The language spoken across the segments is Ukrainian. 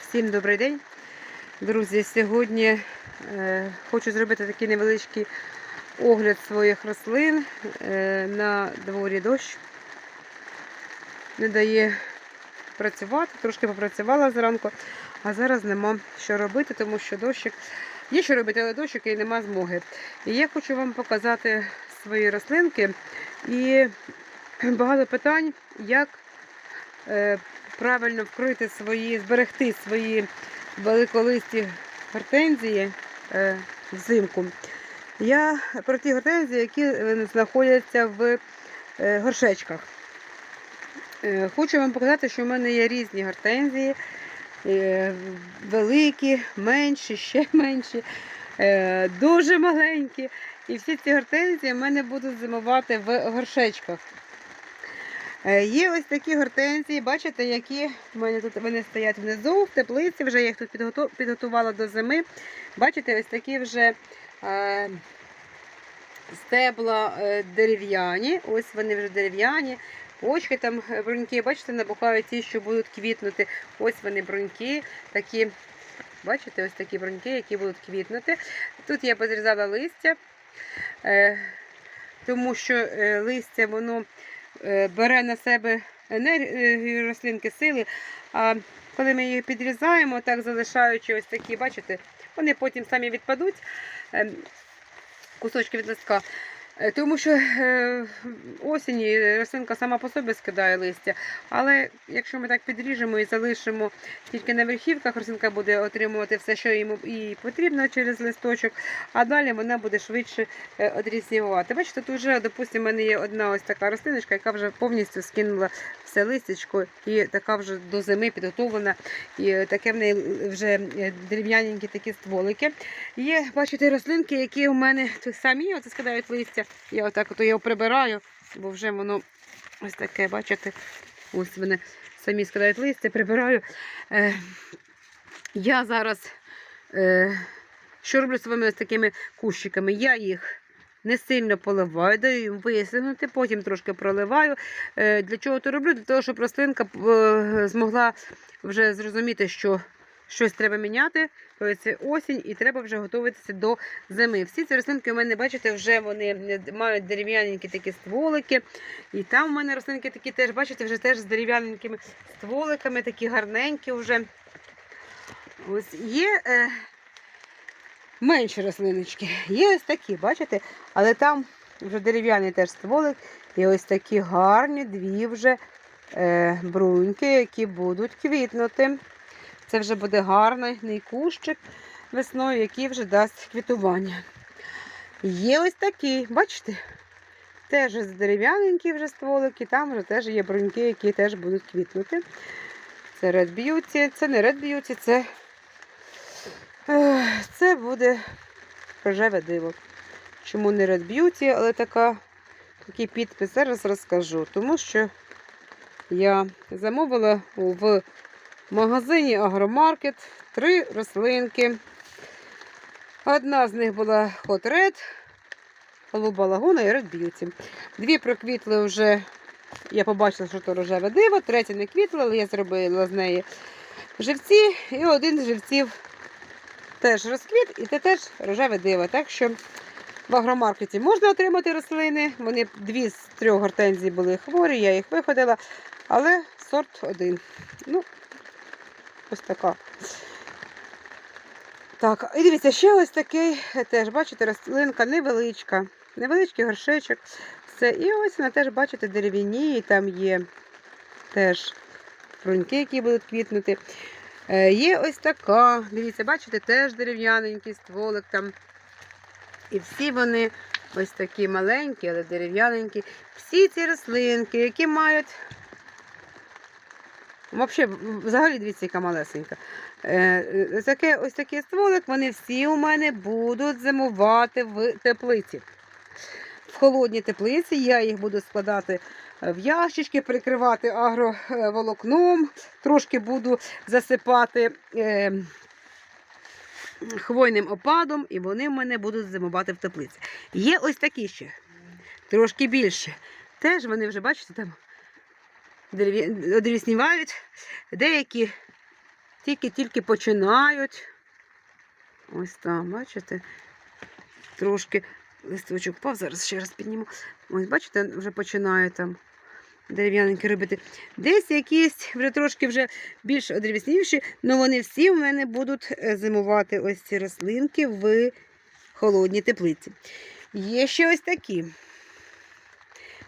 Всім добрий день, друзі. Сьогодні е, хочу зробити такий невеличкий огляд своїх рослин. Е, на дворі дощ не дає працювати, трошки попрацювала зранку, а зараз нема що робити, тому що дощик є що робити, але дощик і нема змоги. І я хочу вам показати свої рослинки і багато питань, як е, правильно вкрити свої, зберегти свої великолисті гортензії е, взимку. Я про ті гортензії, які е, знаходяться в е, горшечках. Е, Хочу вам показати, що в мене є різні гортензії, е, великі, менші, ще менші, е, дуже маленькі. І всі ці гортензії в мене будуть зимувати в горшечках. Е, Є ось такі гортензії, бачите, які в мене тут вони стоять внизу, в теплиці, вже я їх тут підготувала до зими. Бачите, ось такі вже е, стебла е, дерев'яні, ось вони вже дерев'яні, почки там е, бруньки, бачите, набухають ті, що будуть квітнути. Ось вони бруньки, такі, бачите, ось такі бруньки, які будуть квітнути. Тут я позрізала листя, е, тому що листя воно бере на себе енергію рослинки, сили. А коли ми її підрізаємо, так залишаючи ось такі, бачите, вони потім самі відпадуть, е, кусочки від листка. Е, Тому що е, осінь рослинка сама по собі скидає листя. Але якщо ми так підріжемо і залишимо тільки на верхівках, рослинка буде отримувати все, що йому потрібно через листочок, а далі вона буде швидше е, одрізнювати. Бачите, тут вже, допустимо, в мене є одна ось така рослиночка, яка вже повністю скинула все листячко і така вже до зими підготовлена. І таке в неї вже дерев'яненькі такі стволики. Є, бачите, рослинки, які у мене самі скидають листя. Я отак от його прибираю, бо вже воно ось таке, бачите, ось вони самі скидають листя, прибираю. Е, я зараз е, що роблю з своїми ось такими кущиками? Я їх не сильно поливаю, даю їм висохнути, потім трошки проливаю. Е, для чого то роблю? Для того, щоб рослинка е, змогла вже зрозуміти, що щось треба міняти, то це осінь, і треба вже готуватися до зими. Всі ці рослинки у мене, бачите, вже вони мають дерев'яненькі такі стволики. І там у мене рослинки такі теж, бачите, вже теж з дерев'яненькими стволиками, такі гарненькі вже. Ось є е, менші рослиночки. Є ось такі, бачите? Але там вже дерев'яний теж стволик. І ось такі гарні дві вже е, бруньки, які будуть квітнути. Це вже буде гарний кущик весною, який вже дасть квітування. Є ось такі, бачите? Теж дерев'яненькі вже стволики, там вже теж є бруньки, які теж будуть квітнути. Це Red Beauty, це не Red Beauty, це, це буде рожеве диво. Чому не Red Beauty, але така, такий підпис зараз розкажу. Тому що я замовила в магазині Агромаркет три рослинки. Одна з них була Hot Red, Голуба Лагуна і Red Beauty. Дві проквітли вже, я побачила, що то рожеве диво, третя не квітла, але я зробила з неї живці, і один з живців теж розквіт, і це теж рожеве диво. Так що в агромаркеті можна отримати рослини. Вони дві з трьох гортензій були хворі, я їх виходила, але сорт один. Ну, ось така. Так, і дивіться, ще ось такий теж, бачите, рослинка невеличка, невеличкий горшечок. Все. І ось вона теж, бачите, дерев'яні, там є теж бруньки, які будуть квітнути. Е, є ось така, дивіться, бачите, теж дерев'яненький стволик там. І всі вони ось такі маленькі, але дерев'яненькі. Всі ці рослинки, які мають. Взагалі, взагалі дивіться, яка малесенька. Е, таке, ось такий стволик, вони всі у мене будуть зимувати в теплиці. В холодній теплиці я їх буду складати в ящички, прикривати агроволокном, трошки буду засипати е, хвойним опадом, і вони в мене будуть зимувати в теплиці. Є ось такі ще, трошки більше. Теж вони вже, бачите, там одріснівають. Деякі тільки-тільки починають. Ось там, бачите? Трошки листочок впав, зараз ще раз підніму. Ось, бачите, вже починає там дерев'яненькі робити. Десь якісь вже трошки вже більш одрівісніші, але вони всі в мене будуть е, зимувати ось ці рослинки в холодній теплиці. Є ще ось такі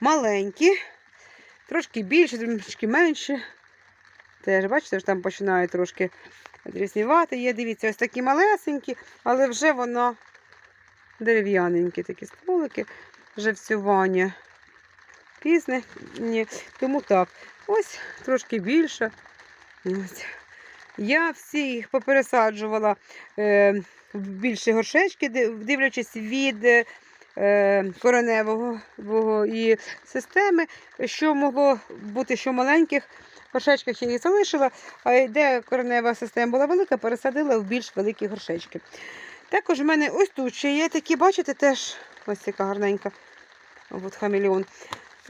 маленькі, трошки більше, трошки менше. Теж, бачите, що там починає трошки дріснівати. Є, дивіться, ось такі малесенькі, але вже воно дерев'яненькі такі стволики, вже всювання пізне. Ні. Тому так, ось трошки більше. Ось. Я всі їх попересаджувала е, в більші горшечки, дивлячись від е, кореневого і системи, що могло бути, що в маленьких горшечках я їх залишила, а де коренева система була велика, пересадила в більш великі горшечки. Також в мене ось тут ще є такі, бачите, теж ось яка гарненька от хамелеон.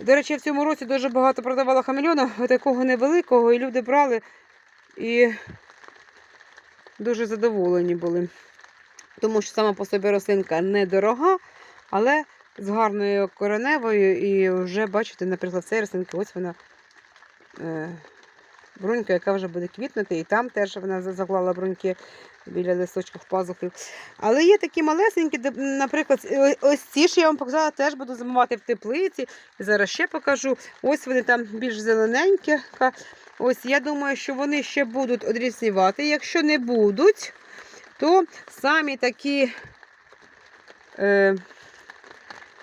До речі, я в цьому році дуже багато продавала хамелеона, такого невеликого, і люди брали і дуже задоволені були. Тому що сама по собі рослинка недорога, але з гарною кореневою. І вже, бачите, наприклад, в цій ось вона е, брунька, яка вже буде квітнути, і там теж вона за- заклала бруньки біля листочків пазухів. Але є такі малесенькі, де, наприклад, ось ці ж я вам показала, теж буду зимувати в теплиці. Зараз ще покажу. Ось вони там більш зелененькі. Ось я думаю, що вони ще будуть одріснівати. Якщо не будуть, то самі такі, е,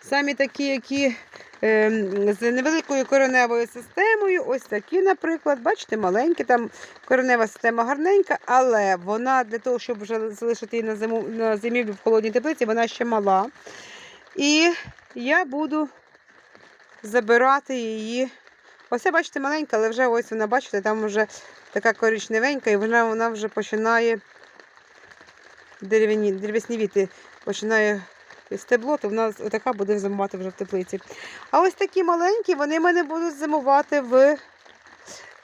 самі такі, які е, з невеликою кореневою системою, ось такі, наприклад, бачите, маленькі, там коренева система гарненька, але вона для того, щоб вже залишити її на, зиму, на зимівлю в холодній теплиці, вона ще мала. І я буду забирати її. Ось, бачите, маленька, але вже ось вона, бачите, там вже така коричневенька, і вона, вона вже починає дерев'яні, дерев'яснівіти, починає стебло, то вона така буде зимувати вже в теплиці. А ось такі маленькі, вони в мене будуть зимувати в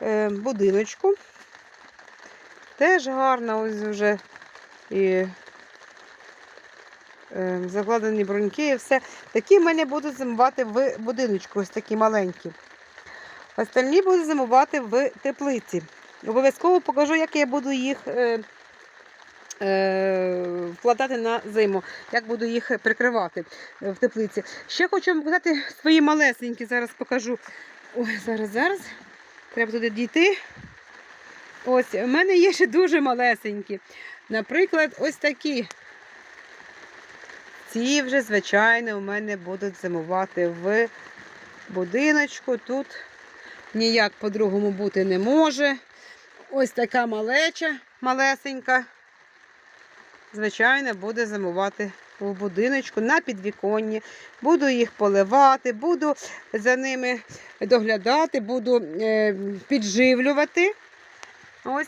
е, будиночку. Теж гарно, ось вже і е, закладені бруньки і все. Такі в мене будуть зимувати в будиночку, ось такі маленькі. Остальні будуть зимувати в теплиці. Обов'язково покажу, як я буду їх е, вкладати на зиму, як буду їх прикривати е, в теплиці. Ще хочу вам показати свої малесенькі, зараз покажу. Ой, зараз, зараз. Треба туди дійти. Ось, у мене є ще дуже малесенькі. Наприклад, ось такі. Ці вже, звичайно, у мене будуть зимувати в будиночку. Тут ніяк по-другому бути не може. Ось така малеча малесенька. Звичайно, буде зимувати в будиночку на підвіконні. Буду їх поливати, буду за ними доглядати, буду е, підживлювати. Ось.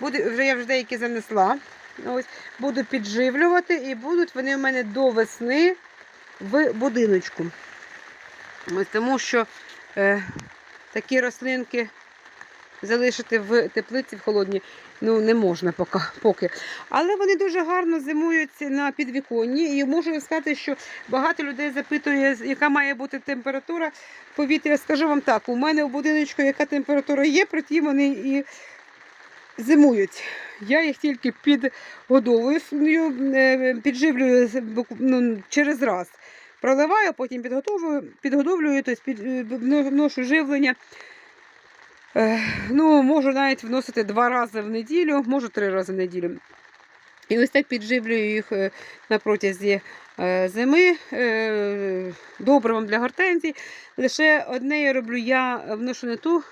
Буду, вже я вже деякі занесла. Ось. Буду підживлювати і будуть вони в мене до весни в будиночку. Ось тому що е, такі рослинки залишити в теплиці в холодній ну, не можна поки. Але вони дуже гарно зимують на підвіконні. І можу сказати, що багато людей запитує, яка має бути температура повітря. Скажу вам так, у мене в будиночку яка температура є, проте вони і зимують. Я їх тільки підгодовую, е, підживлюю ну, через раз. Проливаю, потім підготовлюю, підгодовлюю, тобто під, е, живлення. Ну, можу навіть вносити два рази в неділю, можу три рази в неділю. І ось так підживлюю їх е, на протязі е, зими е, добривом для гортензій. Лише одне я роблю, я вношу не ту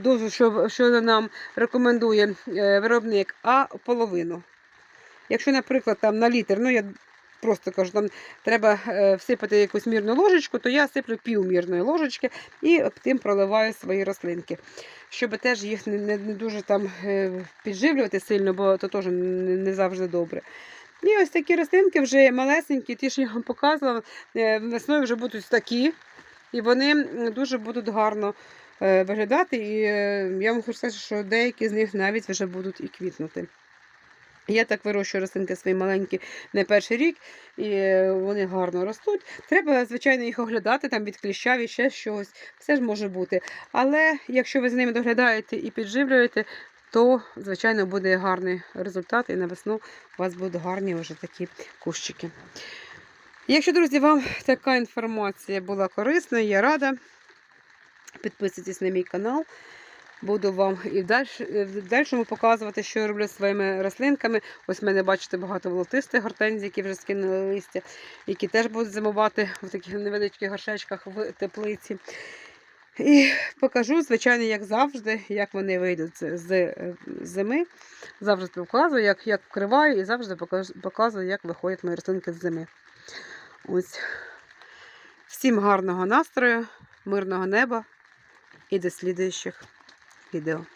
дозу, що, що нам рекомендує виробник, а половину. Якщо, наприклад, там на літр, ну я просто кажу, там треба е, всипати якусь мірну ложечку, то я сиплю півмірної ложечки і тим проливаю свої рослинки. Щоб теж їх не, не, не дуже там е, підживлювати сильно, бо то теж не, завжди добре. І ось такі рослинки вже малесенькі, ті, що я вам показувала, е, весною вже будуть такі. І вони дуже будуть гарно виглядати. І я вам хочу сказати, що деякі з них навіть вже будуть і квітнути. Я так вирощую рослинки свої маленькі не перший рік, і е, вони гарно ростуть. Треба, звичайно, їх оглядати там від кліща, від ще щось. Все ж може бути. Але якщо ви за ними доглядаєте і підживлюєте, то, звичайно, буде гарний результат, і на весну у вас будуть гарні вже такі кущики. Якщо, друзі, вам така інформація була корисною, я рада. Підписуйтесь на мій канал. Буду вам і в дальш- в дальшому показувати, що я роблю зі своїми рослинками. Ось в мене, бачите, багато волотистих гортензій, які вже скинули листя, які теж будуть зимувати в таких невеличких горшечках в теплиці. І покажу, звичайно, як завжди, як вони вийдуть з з е, зими. Завжди показую, як, як вкриваю, і завжди показую, як виходять мої рослинки з зими. Ось. Всім гарного настрою, мирного неба і до слідуючих Entendeu?